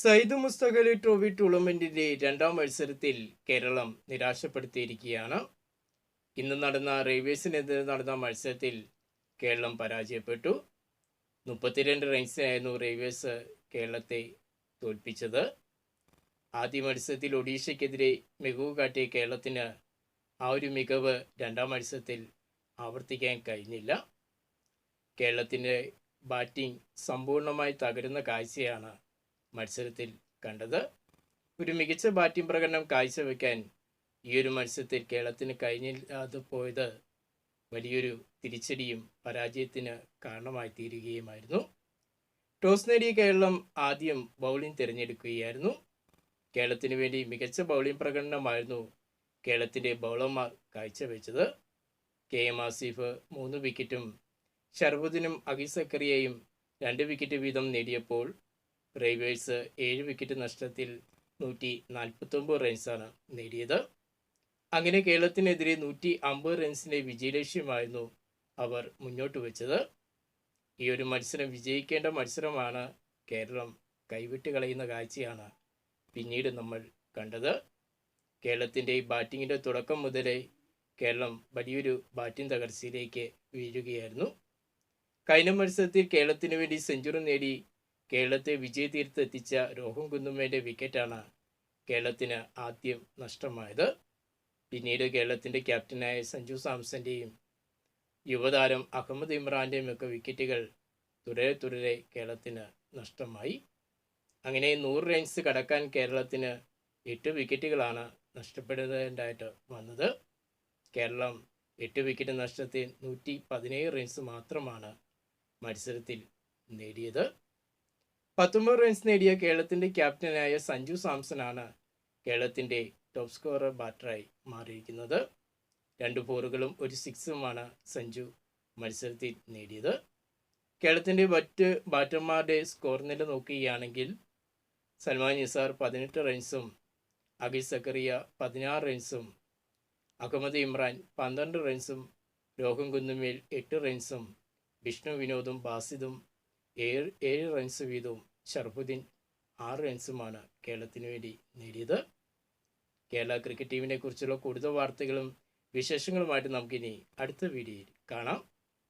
Sayyid Mushtaq Ali trophy ടൂർണമെന്റിന്റെ രണ്ടാം മത്സരത്തിൽ കേരളം നിരാശപ്പെടുത്തിയിരിക്കുകയാണ്. ഇന്ന് നടന്ന റെയിൽവേസിനെതിരെ നടന്ന മത്സരത്തിൽ കേരളം പരാജയപ്പെട്ടു. മുപ്പത്തിരണ്ട് റൺസിനായിരുന്നു റെയിൽവേസ് കേരളത്തെ തോൽപ്പിച്ചത്. ആദ്യ മത്സരത്തിൽ ഒഡീഷയ്ക്കെതിരെ മികവ് കാട്ടിയ കേരളത്തിന് ആ ഒരു മികവ് രണ്ടാം മത്സരത്തിൽ ആവർത്തിക്കാൻ കഴിഞ്ഞില്ല. കേരളത്തിന്റെ ബാറ്റിംഗ് സമ്പൂർണമായി തകരുന്ന കാഴ്ചയാണ് മത്സരത്തിൽ കണ്ടത്. ഒരു മികച്ച ബാറ്റിംഗ് പ്രകടനം കാഴ്ചവെക്കാൻ ഈ ഒരു മത്സരത്തിൽ കേരളത്തിന് കഴിഞ്ഞില്ലാതെ പോയത് വലിയൊരു തിരിച്ചടിയും പരാജയത്തിന് കാരണമായി തീരുകയുമായിരുന്നു. ടോസ് നേടിയ കേരളം ആദ്യം ബൗളിംഗ് തിരഞ്ഞെടുക്കുകയായിരുന്നു. കേരളത്തിന് വേണ്ടി മികച്ച ബൗളിംഗ് പ്രകടനമായിരുന്നു കേരളത്തിന്റെ ബൗളർമാർ കാഴ്ചവെച്ചത്. കെ എം ആസിഫ് മൂന്ന് വിക്കറ്റും ഷർബുദിനും അഖിസക്കറിയയും രണ്ട് വിക്കറ്റ് വീതം നേടിയപ്പോൾ റൈവേഴ്സ് ഏഴ് വിക്കറ്റ് നഷ്ടത്തിൽ നൂറ്റി നാൽപ്പത്തൊമ്പത് റൺസാണ് നേടിയത്. അങ്ങനെ കേരളത്തിനെതിരെ നൂറ്റി അമ്പത് റൺസിന്റെ വിജയലക്ഷ്യമായിരുന്നു അവർ മുന്നോട്ട് വെച്ചത്. ഈ ഒരു മത്സരം വിജയിക്കേണ്ട മത്സരമാണ് കേരളം കൈവിട്ട് കളയുന്ന കാഴ്ചയാണ് പിന്നീട് നമ്മൾ കണ്ടത്. കേരളത്തിന്റെ ബാറ്റിങ്ങിന്റെ തുടക്കം മുതലേ കേരളം വലിയൊരു ബാറ്റിംഗ് തകർച്ചയിലേക്ക് വീഴുകയായിരുന്നു. കഴിഞ്ഞ മത്സരത്തിൽ കേരളത്തിന് വേണ്ടി സെഞ്ചുറി നേടി കേരളത്തെ വിജയതീരത്ത് എത്തിച്ച രോഹൻ കുന്നുമ്മയുടെ വിക്കറ്റാണ് കേരളത്തിന് ആദ്യം നഷ്ടമായത്. പിന്നീട് കേരളത്തിന്റെ ക്യാപ്റ്റനായ സഞ്ജു സാംസന്റെയും യുവതാരം അഹമ്മദ് ഇമ്രാന്റെയും ഒക്കെ വിക്കറ്റുകൾ തുടരെ തുടരെ കേരളത്തിന് നഷ്ടമായി. അങ്ങനെ നൂറ് റൺസ് കടക്കാൻ കേരളത്തിന് എട്ട് വിക്കറ്റുകളാണ് നഷ്ടപ്പെടുന്നതായിട്ട് വന്നത്. കേരളം എട്ട് വിക്കറ്റ് നഷ്ടത്തിൽ നൂറ്റി പതിനേഴ് റൺസ് മാത്രമാണ് മത്സരത്തിൽ നേടിയത്. പത്തൊമ്പത് റൺസ് നേടിയ കേരളത്തിന്റെ ക്യാപ്റ്റനായ സഞ്ജു സാംസണാണ് കേരളത്തിന്റെ ടോപ്പ് സ്കോറർ ബാറ്ററായി മാറിയിരിക്കുന്നത്. രണ്ട് ഫോറുകളും ഒരു സിക്സുമാണ് സഞ്ജു മത്സരത്തിൽ നേടിയത്. കേരളത്തിന്റെ മറ്റ് ബാറ്റർമാരുടെ സ്കോർ നില നോക്കുകയാണെങ്കിൽ സൽമാൻ നിസാർ പതിനെട്ട് റൺസും അഖിൽ സക്കറിയ പതിനാറ് റൺസും അഹമ്മദ് ഇമ്രാൻ പന്ത്രണ്ട് റൺസും രോഹൻ കുന്നുമേൽ എട്ട് റൺസും വിഷ്ണു വിനോദും ബാസിദും ഏഴ് ഏഴ് റൺസ് വീതവും ഷർഫുദ്ദീൻ ആറ് റൺസുമാണ് കേരളത്തിന് വേണ്ടി നേടിയത്. കേരള ക്രിക്കറ്റ് ടീമിനെ കുറിച്ചുള്ള കൂടുതൽ വാർത്തകളും വിശേഷങ്ങളുമായിട്ട് നമുക്കിനി അടുത്ത വീഡിയോയിൽ കാണാം.